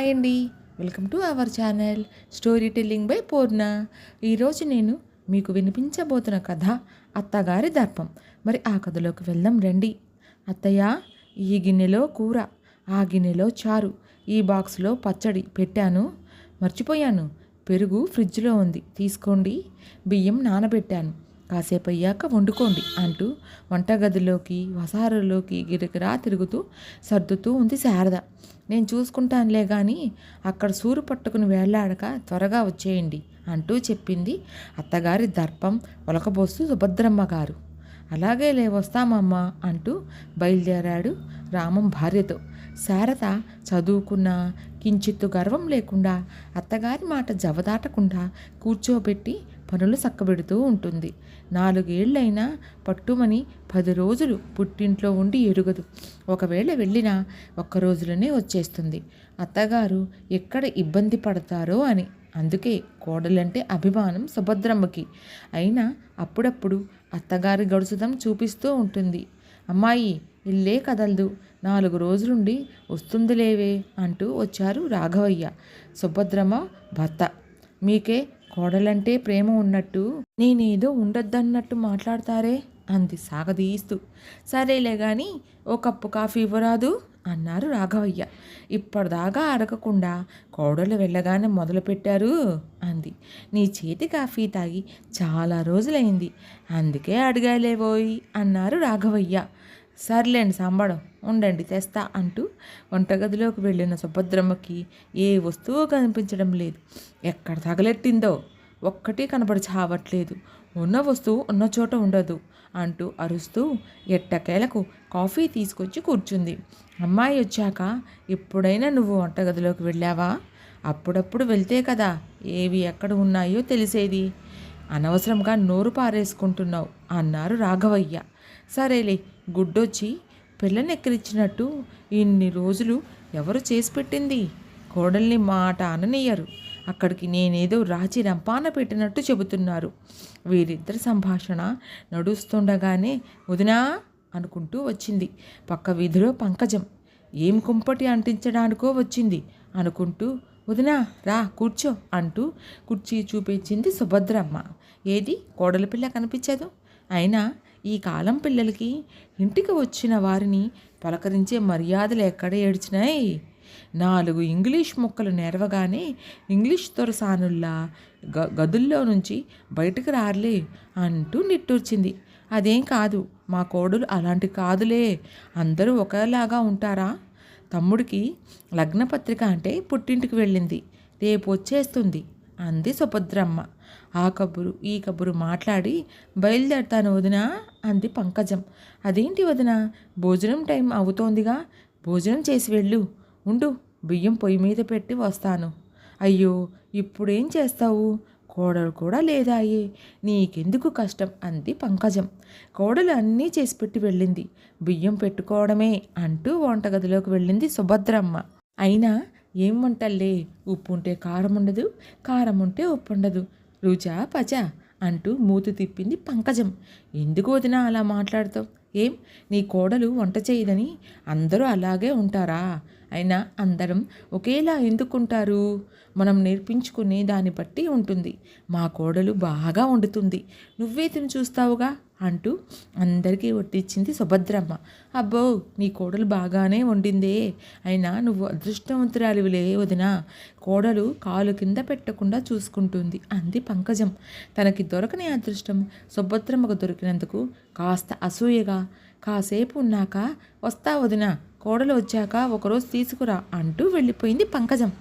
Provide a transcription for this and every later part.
Hi అండి. Welcome to our channel story telling by Purna. ఈరోజు నేను మీకు వినిపించబోతున్న కథ అత్తగారి దర్పం. మరి ఆ కథలోకి వెళ్దాం రండి. అత్తయ్య ఈ గిన్నెలో కూర ఆ గిన్నెలో చారు ఈ బాక్స్లో పచ్చడి పెట్టాను. మర్చిపోయాను. పెరుగు ఫ్రిడ్జ్లో ఉంది. తీసుకోండి. బియ్యం నానబెట్టాను. కాసేపు అయ్యాక వండుకోండి అంటూ వంటగదిలోకి వసారలోకి గిరిగిరా తిరుగుతూ సర్దుతూ ఉంది శారద. నేను చూసుకుంటానులే కానీ అక్కడ సూరు పట్టుకుని వేళ్ళాడక త్వరగా వచ్చేయండి అంటూ చెప్పింది అత్తగారి దర్పం ఒలకబోస్తూ సుభద్రమ్మ గారు. అలాగే లే వస్తామమ్మా అంటూ బయలుదేరాడు రామం భార్యతో. శారద చదువుకున్న కించిత్తు గర్వం లేకుండా అత్తగారి మాట జవదాటకుండా కూర్చోబెట్టి పనులు చక్కబెడుతూ ఉంటుంది. నాలుగేళ్ళైనా పట్టుమని పది రోజులు పుట్టింట్లో ఉండి ఎరుగదు. ఒకవేళ వెళ్ళినా ఒక్క రోజులోనే వచ్చేస్తుంది. అత్తగారు ఎక్కడ ఇబ్బంది పడతారో అని. అందుకే కోడలంటే అభిమానం సుభద్రమ్మకి. అయినా అప్పుడప్పుడు అత్తగారి గడుసుదం చూపిస్తూ ఉంటుంది. అమ్మాయి ఇల్లే కదలదు. నాలుగు రోజులుండి వస్తుందిలేవే అంటూ వచ్చారు రాఘవయ్య. సుభద్రమ్మ భర్త. మీకే కోడలంటే ప్రేమ ఉన్నట్టు నేనేదో ఉండొద్దన్నట్టు మాట్లాడతారే అంది సాగదీస్తూ. సరేలే గాని ఓ కప్పు కాఫీ ఇవ్వరాదు అన్నారు రాఘవయ్య. ఇప్పటిదాకా అడగకుండా కోడలు వెళ్ళగానే మొదలుపెట్టారు అంది. నీ చేతి కాఫీ తాగి చాలా రోజులైంది అందుకే అడిగాలేవోయ్ అన్నారు రాఘవయ్య. సర్లేండి సాంబడం ఉండండి తెస్తా అంటూ వంటగదిలోకి వెళ్ళిన సుభద్రమ్మకి ఏ వస్తువు కనిపించడం లేదు. ఎక్కడ తగలెట్టిందో ఒక్కటి కనపడి చావట్లేదు ఉన్న వస్తువు ఉన్న చోట ఉండదు అంటూ అరుస్తూ ఎట్టకేలకు కాఫీ తీసుకొచ్చి కూర్చుంది. అమ్మాయి వచ్చాక ఎప్పుడైనా నువ్వు వంటగదిలోకి వెళ్ళావా? అప్పుడప్పుడు వెళ్తే కదా ఏవి ఎక్కడ ఉన్నాయో తెలిసేది. అనవసరంగా నోరు పారేసుకుంటున్నావు అన్నారు రాఘవయ్య. సరేలే గుడ్డొచ్చి పిల్లనెక్కిరిచ్చినట్టు ఇన్ని రోజులు ఎవరు చేసి పెట్టింది? కోడల్ని మాట అననీయరు. అక్కడికి నేనేదో రాచి రంపాన పెట్టినట్టు చెబుతున్నారు. వీరిద్దరి సంభాషణ నడుస్తుండగానే వదినా అనుకుంటూ వచ్చింది. పక్క వీధిలో పంకజం. ఏం కుంపటి అంటించడానికో వచ్చింది అనుకుంటూ వదినా రా కూర్చో అంటూ కుర్చీ చూపించింది సుభద్రమ్మ. ఏది? కోడలి పిల్ల కనిపించదు? అయినా ఈ కాలం పిల్లలకి ఇంటికి వచ్చిన వారిని పలకరించే మర్యాదలు ఎక్కడ ఏడ్చినాయి? నాలుగు ఇంగ్లీష్ ముక్కలు నెరవగానే ఇంగ్లీష్ తొరసానుల్లా గ గదుల్లో నుంచి బయటకు రారలే అంటూ నిట్టూర్చింది. అదేం కాదు మా కోడలు అలాంటి కాదులే. అందరూ ఒకేలాగా ఉంటారా? తమ్ముడికి లగ్నపత్రిక అంటే పుట్టింటికి వెళ్ళింది. రేపు వచ్చేస్తుంది అంది సుభద్రమ్మ. ఆ కబురు ఈ కబురు మాట్లాడి బయలుదేరతాను వదినా అంది పంకజం. అదేంటి వదిన? భోజనం టైం అవుతోందిగా. భోజనం చేసి వెళ్ళు. ఉండు బియ్యం పొయ్యి మీద పెట్టి వస్తాను. అయ్యో ఇప్పుడేం చేస్తావు? కోడలు కూడా లేదాయే. నీకెందుకు కష్టం? అంది పంకజం. కోడలు అన్నీ చేసి పెట్టి వెళ్ళింది. బియ్యం పెట్టుకోవడమే అంటూ వంటగదిలోకి వెళ్ళింది సుభద్రమ్మ. అయినా ఏం వంటల్లే? ఉప్పు ఉంటే కారం ఉండదు కారం ఉంటే ఉప్పు ఉండదు. రుచా పచా అంటూ మూతి తిప్పింది పంకజం. ఎందుకు వదిన అలా మాట్లాడతావు? ఏం? నీ కోడలు వంట చేయదని అందరూ అలాగే ఉంటారా? అయినా అందరం ఒకేలా ఎందుకుంటారు? మనం నేర్పించుకునే దాన్ని బట్టి ఉంటుంది. మా కోడలు బాగా వండుతుంది. నువ్వే తిని చూస్తావుగా? అంటూ అందరికీ వడ్డించింది సుభద్రమ్మ. అబ్బో నీ కోడలు బాగానే వండిందే. అయినా నువ్వు అదృష్టవంతురాలివిలే వదిన. కోడలు కాలు కింద పెట్టకుండా చూసుకుంటుంది. అంది పంకజం. తనకి దొరకని అదృష్టం సుభద్రమ్మకు దొరికినందుకు కాస్త అసూయగా కాసేపు ఉన్నాక వస్తా వదిన కోడలు వచ్చాక ఒకరోజు తీసుకురా అంటూ వెళ్ళిపోయింది పంకజం.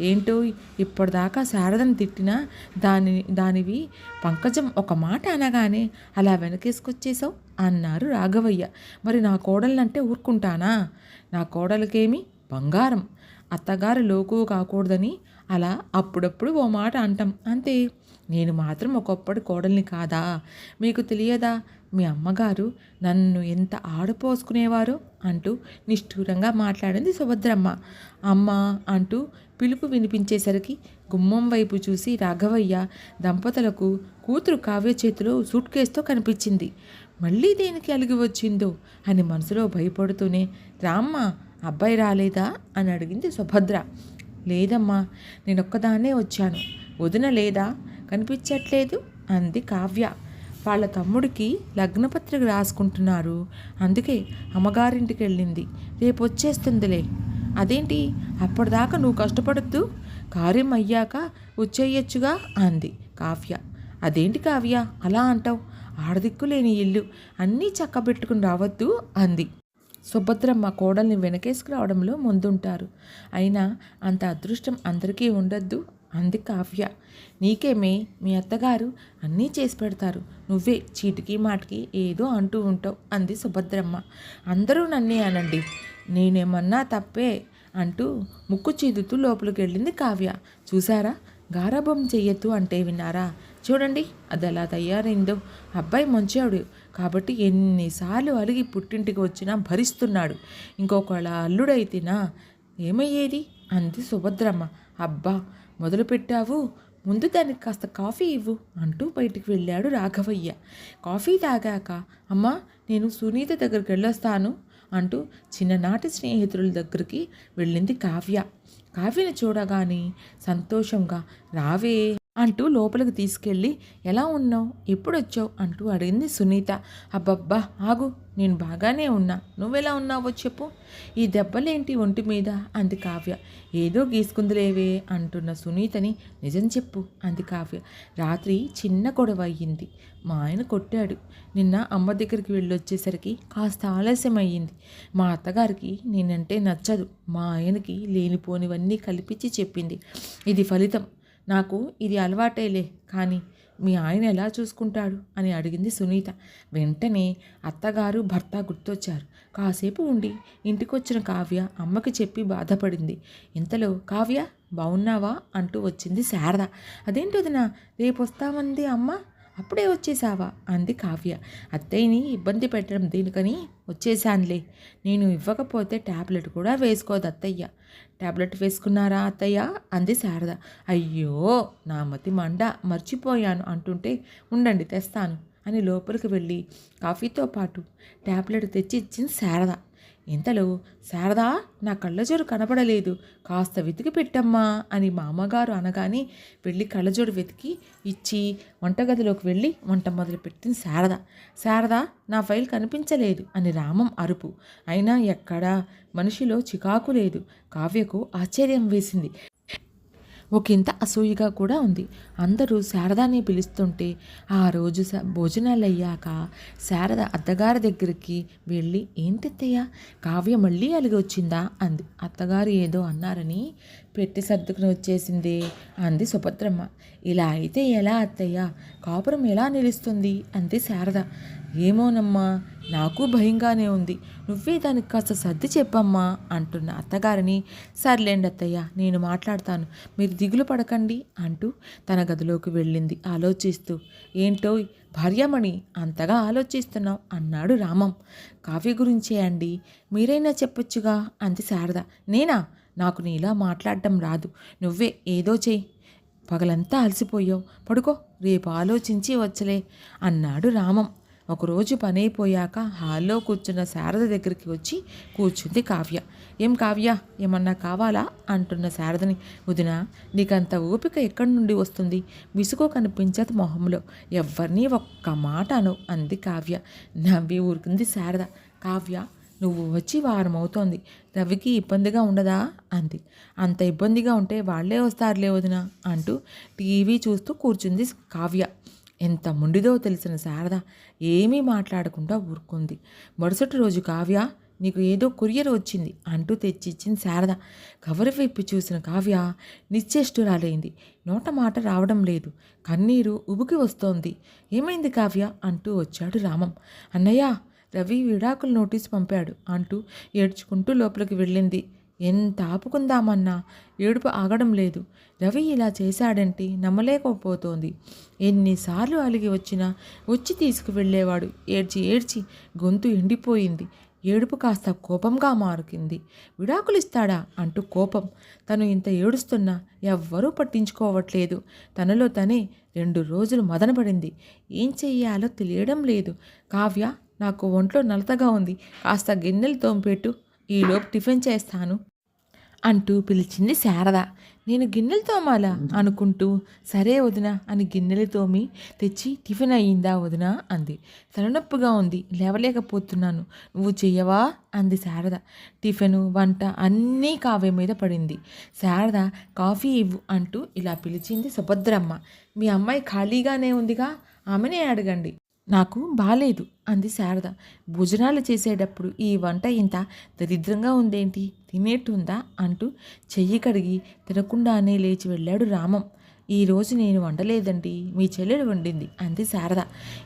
ఏంటో ఇప్పటిదాకా శారదను తిట్టినా దాని దానివి? పంకజం ఒక మాట అనగానే అలా వెనకేసుకొచ్చేసావు అన్నారు రాఘవయ్య. మరి నా కోడలంటే ఊరుకుంటానా? నా కోడలకేమి? బంగారం. అత్తగారు లోకు కాకూడదని అలా అప్పుడప్పుడు ఓ మాట అంటాం. అంతే. నేను మాత్రం ఒకప్పటి కోడల్ని కాదా? మీకు తెలియదా? మీ అమ్మగారు నన్ను ఎంత ఆడపోసుకునేవారో అంటూ నిష్ఠూరంగా మాట్లాడింది సుభద్రమ్మ. అమ్మ అంటూ పిలుపు వినిపించేసరికి గుమ్మం వైపు చూసి రాఘవయ్య దంపతులకు కూతురు కావ్య చేతిలో సూట్ కేసుతో కనిపించింది. మళ్ళీ దేనికి అలిగి వచ్చిందో అని మనసులో భయపడుతూనే రామ్మ అబ్బాయి రాలేదా? అని అడిగింది సుభద్ర. లేదమ్మా నేనొక్కదాన్నే వచ్చాను. వదిన లేదా? కనిపించట్లేదు అంది కావ్య. వాళ్ళ తమ్ముడికి లగ్నపత్రిక రాసుకుంటున్నారు. అందుకే అమ్మగారింటికి వెళ్ళింది. రేపు వచ్చేస్తుందిలే. అదేంటి? అప్పటిదాకా నువ్వు కష్టపడద్దు. కార్యం అయ్యాక వచ్చేయచ్చుగా అంది కావ్య. అదేంటి కావ్య? అలా అంటావు? ఆడదిక్కు లేని ఇల్లు. అన్నీ చక్కబెట్టుకుని రావద్దు అంది. సుభద్రమ్మ కోడల్ని వెనకేసుకురావడంలో ముందుంటారు. అయినా అంత అదృష్టం అందరికీ ఉండద్దు అంది కావ్య. నీకేమే? మీ అత్తగారు అన్నీ చేసి పెడతారు. నువ్వే చీటికి మాటికి ఏదో అంటూ ఉంటావు అంది సుభద్రమ్మ. అందరూ నన్నే అనండి. నేనేమన్నా తప్పే అంటూ ముక్కు చీదుతూ లోపలికి వెళ్ళింది కావ్య. చూసారా గారాభం చెయ్యొద్దు అంటే విన్నారా? చూడండి అది ఎలా తయారైందో. అబ్బాయి మంచివాడు కాబట్టి ఎన్నిసార్లు అలిగి పుట్టింటికి వచ్చినా భరిస్తున్నాడు. ఇంకొకళ్ళ అల్లుడైతేనా? ఏమయ్యేది? అంది సుభద్రమ్మ. అబ్బా! మొదలుపెట్టావు. ముందు దానికి కాస్త కాఫీ ఇవ్వు అంటూ బయటికి వెళ్ళాడు రాఘవయ్య. కాఫీ తాగాక అమ్మా నేను సునీత దగ్గరికి వెళ్ళొస్తాను అంటూ చిన్ననాటి స్నేహితుల దగ్గరికి వెళ్ళింది కావ్య. కావ్యని చూడగానే సంతోషంగా రావే అంటూ లోపలికి తీసుకెళ్ళి ఎలా ఉన్నావు? ఎప్పుడు వచ్చావు? అంటూ అడిగింది సునీత. అబ్బబ్బా ఆగు నేను బాగానే ఉన్నా. నువ్వెలా ఉన్నావో చెప్పు. ఈ దెబ్బలేంటి ఒంటి మీద? అంది కావ్య. ఏదో గీసుకుందిలేవే అంటున్న సునీతని నిజం చెప్పు అంది కావ్య. రాత్రి చిన్న గొడవ అయ్యింది. మా ఆయన కొట్టాడు. నిన్న అమ్మ దగ్గరికి వెళ్ళొచ్చేసరికి కాస్త ఆలస్యం అయ్యింది మా అత్తగారికి నేనంటే నచ్చదు. మా ఆయనకి లేనిపోనివన్నీ కల్పించి చెప్పింది. ఇది ఫలితం. నాకు ఇది అలవాటేలే కానీ మీ ఆయన ఎలా చూసుకుంటాడు? అని అడిగింది సునీత. వెంటనే అత్తగారు భర్త గుర్తొచ్చారు. కాసేపు ఉండి ఇంటికొచ్చిన కావ్య అమ్మకి చెప్పి బాధపడింది. ఇంతలో కావ్య బాగున్నావా అంటూ వచ్చింది శారద. అదేంటి వదిన రేపు వస్తామంది అమ్మ? అప్పుడే వచ్చేసావా? అంది కావ్య. అత్తయ్యని ఇబ్బంది పెట్టడం దీనికని వచ్చేసానులే. నేను ఇవ్వకపోతే ట్యాబ్లెట్ కూడా వేసుకోదు అత్తయ్య. ట్యాబ్లెట్ వేసుకున్నారా అత్తయ్య? అంది శారద. అయ్యో నా మతి మండ మర్చిపోయాను అంటుంటే ఉండండి తెస్తాను అని లోపలికి వెళ్ళి కాఫీతో పాటు ట్యాబ్లెట్ తెచ్చి ఇచ్చింది శారద. ఇంతలో శారదా నా కళ్ళజోడు కనపడలేదు కాస్త వెతికి పెట్టమ్మా అని మా అమ్మగారు అనగానే వెళ్ళి కళ్ళజోడు వెతికి ఇచ్చి వంటగదిలోకి వెళ్ళి వంట మొదలుపెట్టింది శారద. శారద నా ఫైల్ కనిపించలేదు అని రామం అరుపు. అయినా ఎక్కడా మనిషిలో చికాకు లేదు. కావ్యకు ఆశ్చర్యం వేసింది. ఒకంత అసూయగా కూడా ఉంది. అందరూ శారదాని పిలుస్తుంటే ఆ రోజు స- భోజనాలు అయ్యాక శారద అత్తగారి దగ్గరికి వెళ్ళి ఏంటత్తయ్య కావ్య మళ్ళీ అలిగి వచ్చిందా? అంది. అత్తగారు ఏదో అన్నారని పెట్టి సర్దుకుని వచ్చేసింది అంది సుభద్రమ్మ. ఇలా అయితే ఎలా అత్తయ్య? కాపురం ఎలా నిలుస్తుంది? అంది శారద. ఏమోనమ్మా నాకు భయంగానే ఉంది. నువ్వే దానికి కాస్త సర్ది చెప్పమ్మా అంటున్న అత్తగారిని. సర్లేండి అత్తయ్య నేను మాట్లాడతాను. మీరు దిగులు పడకండి అంటూ తన గదిలోకి వెళ్ళింది ఆలోచిస్తూ. ఏంటో భార్యమణి అంతగా ఆలోచిస్తున్నావు అన్నాడు రామం. కావ్య గురించే అండి. మీరైనా చెప్పొచ్చుగా అంది శారద. నేనా? నాకు నీలా మాట్లాడటం రాదు. నువ్వే ఏదో చెయ్యి. పగలంతా అలసిపోయావు. పడుకో రేపు ఆలోచించి వచ్చలే అన్నాడు రామం. ఒకరోజు పని అయిపోయాక హాల్లో కూర్చున్న శారద దగ్గరికి వచ్చి కూర్చుంది కావ్య. ఏం కావ్య ఏమన్నా కావాలా? అంటున్న శారదని. వదిన నీకంత ఓపిక ఎక్కడి నుండి వస్తుంది? విసుగు కనిపించదు మొహంలో. ఎవరిని ఒక్క మాట అను అంది కావ్య. నవ్వి ఊరుకుంది శారద. కావ్య నువ్వు వచ్చి వారం అవుతోంది. రవికి ఇబ్బందిగా ఉండదా? అంది. అంత ఇబ్బందిగా ఉంటే వాళ్ళే వస్తారులే వదిన అంటూ టీవీ చూస్తూ కూర్చుంది కావ్య. ఎంత ముండిదో తెలిసిన శారద ఏమీ మాట్లాడకుండా ఊరుకుంది. మరుసటి రోజు కావ్య నీకు ఏదో కొరియర్ వచ్చింది అంటూ తెచ్చిచ్చింది శారద. కవర్ వైపు చూసిన కావ్య నిశ్చేష్టురాలైంది. నోట మాట రావడం లేదు. కన్నీరు ఉబుకి వస్తోంది. ఏమైంది కావ్య? అంటూ వచ్చాడు రామం. అన్నయ్య రవి విడాకుల నోటీస్ పంపాడు అంటూ ఏడ్చుకుంటూ లోపలికి వెళ్ళింది. ఎంత ఆపుకుందామన్నా ఏడుపు ఆగడం లేదు. రవి ఇలా చేశాడంటే నమ్మలేకపోతోంది. ఎన్నిసార్లు అలిగి వచ్చినా వచ్చి తీసుకువెళ్ళేవాడు. ఏడ్చి ఏడ్చి గొంతు ఎండిపోయింది. ఏడుపు కాస్త కోపంగా మారుకింది. విడాకులిస్తాడా అంటూ కోపం. తను ఇంత ఏడుస్తున్నా ఎవ్వరూ పట్టించుకోవట్లేదు. తనలో తనే రెండు రోజులు మదనపడింది. ఏం చెయ్యాలో తెలియడం లేదు. కావ్య నాకు ఒంట్లో నలతగా ఉంది. కాస్త గిన్నెలు తోంపెట్టు. ఈలోపు టిఫిన్ చేస్తాను అంటూ పిలిచింది శారద. నేను గిన్నెలు తోమాలా అనుకుంటూ సరే వదిన అని గిన్నెలు తోమి తెచ్చి టిఫిన్ అయ్యిందా వదిన అంది. తలనొప్పిగా ఉంది లేవలేకపోతున్నాను. నువ్వు చెయ్యవా అంది శారద. టిఫిన్ వంట అన్నీ కావ్య మీద పడింది. శారద కాఫీ ఇవ్వు అంటూ ఇలా పిలిచింది సుభద్రమ్మ. మీ అమ్మాయి ఖాళీగానే ఉందిగా? ఆమెనే అడగండి. నాకు బాలేదు అంది శారద. భోజనాలు చేసేటప్పుడు ఈ వంట ఇంత దరిద్రంగా ఉందేంటి? తినేట్టుందా? అంటూ చెయ్యి కడిగి తినకుండానే లేచి వెళ్ళాడు రామం. ఈరోజు నేను వండలేదండి. మీ చెల్లెలు వండింది. అంది శారద.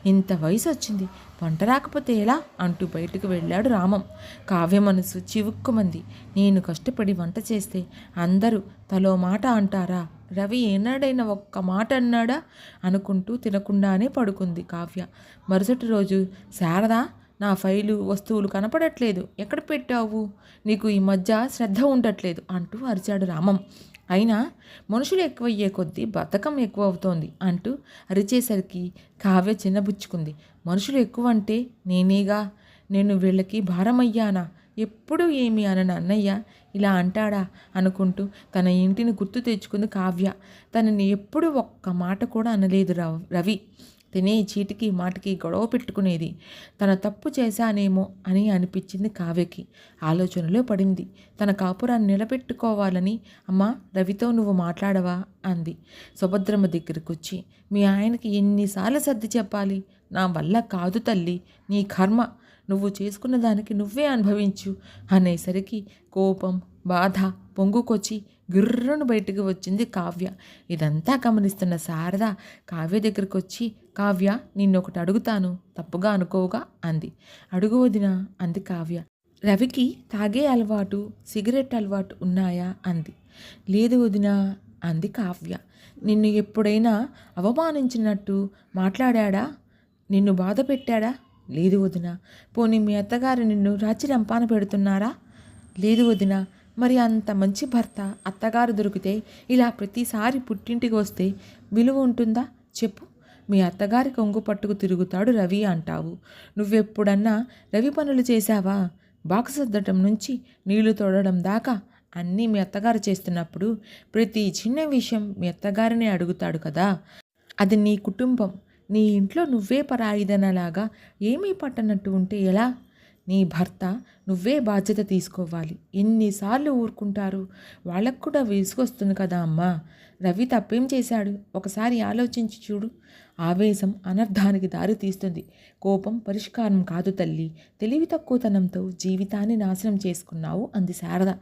ఇంత వయసు వచ్చింది. వంట రాకపోతే ఎలా? అంటూ బయటకు వెళ్ళాడు రామం. కావ్య మనసు చివుక్కుమంది. నేను కష్టపడి వంట చేస్తే అందరూ తలో మాట అంటారా? రవి ఏనాడైనా ఒక్క మాట అన్నాడా? అనుకుంటూ తినకుండానే పడుకుంది కావ్య. మరుసటి రోజు శారద నా ఫైలు వస్తువులు కనపడట్లేదు. ఎక్కడ పెట్టావు? నీకు ఈ మధ్య శ్రద్ధ ఉండట్లేదు అంటూ అరిచాడు రామం. అయినా మనుషులు ఎక్కువయ్యే కొద్దీ బతకం ఎక్కువ అవుతోంది అంటూ అరిచేసరికి కావ్య చిన్నబుచ్చుకుంది. మనుషులు ఎక్కువ అంటే నేనేగా? నేను వీళ్ళకి భారమయ్యానా? ఎప్పుడు ఏమి అనని అన్నయ్య ఇలా అంటాడా? అనుకుంటూ తన ఇంటిని గుర్తు తెచ్చుకుంది కావ్య. తనని ఎప్పుడు ఒక్క మాట కూడా అనలేదు రవి తినే చీటికి మాటికి గొడవ పెట్టుకునేది. తన తప్పు చేశానేమో అని అనిపించింది కావ్యకి. ఆలోచనలో పడింది. తన కాపురాన్ని నిలబెట్టుకోవాలని అమ్మా రవితో నువ్వు మాట్లాడవా? అంది. సుభద్రమ్మ దగ్గరికి వచ్చి మీ ఆయనకి ఎన్నిసార్లు సర్ది చెప్పాలి? నా వల్ల కాదు తల్లి నీ కర్మ. నువ్వు చేసుకున్న దానికి నువ్వే అనుభవించు అనేసరికి కోపం బాధ పొంగుకొచ్చి గిర్రను బయటకు వచ్చింది కావ్య. ఇదంతా గమనిస్తున్న శారద కావ్య దగ్గరికి వచ్చి కావ్య నిన్నొకటి అడుగుతాను. తప్పుగా అనుకోవుగా? అంది. అడుగు వదినా అంది కావ్య. రవికి తాగే అలవాటు సిగరెట్ అలవాటు ఉన్నాయా? అంది. లేదు వదినా అంది కావ్య. నిన్ను ఎప్పుడైనా అవమానించినట్టు మాట్లాడా నిన్ను బాధ పెట్టాడా లేదు వదిన. పోనీ మీ అత్తగారు నిన్ను రాచి రంపాన పెడుతున్నారా? లేదు వదిన. మరి అంత మంచి భర్త అత్తగారు దొరికితే ఇలా ప్రతిసారి పుట్టింటికి వస్తే విలువ ఉంటుందా? చెప్పు. మీ అత్తగారి కొంగు పట్టుకు తిరుగుతాడు రవి అంటావు. నువ్వెప్పుడన్నా రవి పనులు చేశావా? బాక్స్ సర్దటం నుంచి నీళ్ళు తోడడం దాకా అన్నీ మీ అత్తగారు చేస్తున్నప్పుడు ప్రతి చిన్న విషయం మీ అత్తగారినే అడుగుతాడు కదా. అది నీ కుటుంబం. నీ ఇంట్లో నువ్వే పరాయిదనలాగా ఏమీ పట్టనట్టు ఉంటే ఎలా? నీ భర్త నువ్వే బాధ్యత తీసుకోవాలి. ఎన్నిసార్లు ఊరుకుంటారు. వాళ్ళకు కూడా విసుగొస్తుంది కదా అమ్మా. రవి తప్పేం చేశాడు? ఒకసారి ఆలోచించి చూడు. ఆవేశం అనర్థానికి దారి తీస్తుంది. కోపం పరిష్కారం కాదు తల్లి. తెలివి తక్కువతనంతో జీవితాన్ని నాశనం చేసుకున్నావు అంది శారద.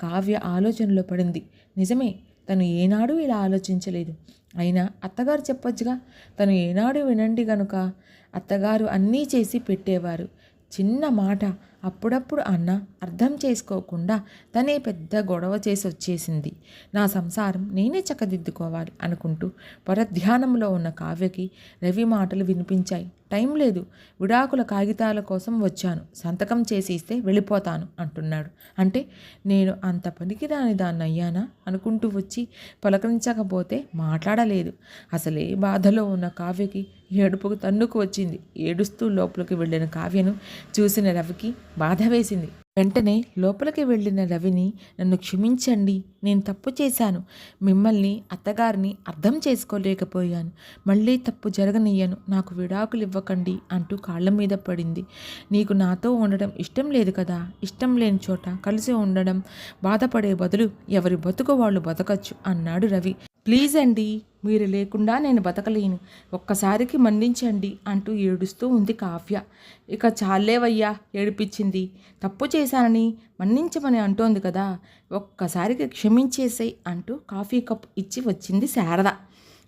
కావ్య ఆలోచనలో పడింది. నిజమే తను ఏనాడూ ఇలా ఆలోచించలేదు. అయినా అత్తగారు చెప్పొచ్చుగా తను ఏనాడు వినండి గనుక. అత్తగారు అన్నీ చేసి పెట్టేవారు. చిన్న మాట అప్పుడప్పుడు అన్న అర్థం చేసుకోకుండా తనే పెద్ద గొడవ చేసి వచ్చేసింది. నా సంసారం నేనే చక్కదిద్దుకోవాలి అనుకుంటూ పరధ్యానంలో ఉన్న కావ్యకి రవి మాటలు వినిపించాయి. టైం లేదు. విడాకుల కాగితాల కోసం వచ్చాను. సంతకం చేసి ఇస్తే వెళ్ళిపోతాను అంటున్నాడు. అంటే నేను అంత పనికిరాని దాన్ని అయ్యానా అనుకుంటూ వచ్చి పలకరించకపోతే మాట్లాడలేదు. అసలే బాధలో ఉన్న కావ్యకి ఏడుపుకు తన్నుకు వచ్చింది. ఏడుస్తూ లోపలికి వెళ్ళిన కావ్యను చూసిన రవికి బాధ వేసింది. వెంటనే లోపలికి వెళ్ళిన రవిని నన్ను క్షమించండి నేను తప్పు చేశాను. మిమ్మల్ని అత్తగారిని అర్థం చేసుకోలేకపోయాను. మళ్ళీ తప్పు జరగనియ్యను నాకు విడాకులు ఇవ్వకండి అంటూ కాళ్ళ మీద పడింది. నీకు నాతో ఉండడం ఇష్టం లేదు కదా? ఇష్టం లేని చోట కలిసి ఉండడం బాధపడే బదులు ఎవరి బతుకు వాళ్ళు బతకచ్చు అన్నాడు రవి. ప్లీజ్ అండి మీరు లేకుండా నేను బతకలేను. ఒక్కసారికి మన్నించండి అంటూ ఏడుస్తూ ఉంది కావ్య. ఇక చాలేవయ్యా ఏడిపించింది. తప్పు చేశానని మన్నించమని అంటోంది కదా. ఒక్కసారికి క్షమించేసేయ్ అంటూ కాఫీ కప్ ఇచ్చి వచ్చింది శారద.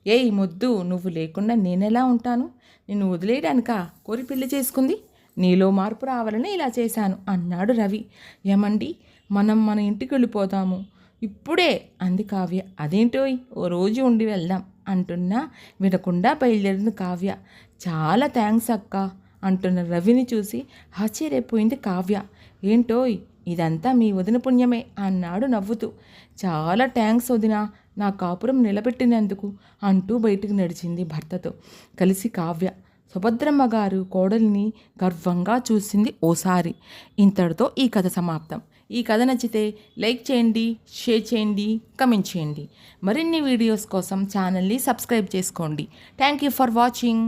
ఏయ్ మొద్దు నువ్వు లేకుండా నేనెలా ఉంటాను? నిన్ను వదిలేయడానిక? కోరి పెళ్ళి చేసుకుంది? నీలో మార్పు రావాలని ఇలా చేశాను అన్నాడు రవి. ఏమండి? మనం మన ఇంటికి వెళ్ళిపోతాము. ఇప్పుడే అంది కావ్య. అదేంటోయ్? ఓ రోజు ఉండి వెళ్దాం అంటున్నా వినకుండా బయలుదేరింది కావ్య. చాలా థ్యాంక్స్ అక్క అంటున్న రవిని చూసి ఆశ్చర్యపోయింది కావ్య. ఏంటోయ్? ఇదంతా మీ వదిన పుణ్యమే అన్నాడు నవ్వుతూ. చాలా థ్యాంక్స్ వదిన నా కాపురం నిలబెట్టినందుకు అంటూ బయటికి నడిచింది భర్తతో. కలిసి కావ్య సుభద్రమ్మ గారు కోడలిని గర్వంగా చూసింది ఓసారి. ఇంతటితో ఈ కథ సమాప్తం. ఈ కథ నచ్చితే లైక్ చేయండి షేర్ చేయండి కమెంట్ చేయండి. మరిన్ని వీడియోస్ కోసం ఛానల్ని సబ్స్క్రైబ్ చేసుకోండి. Thank you for watching.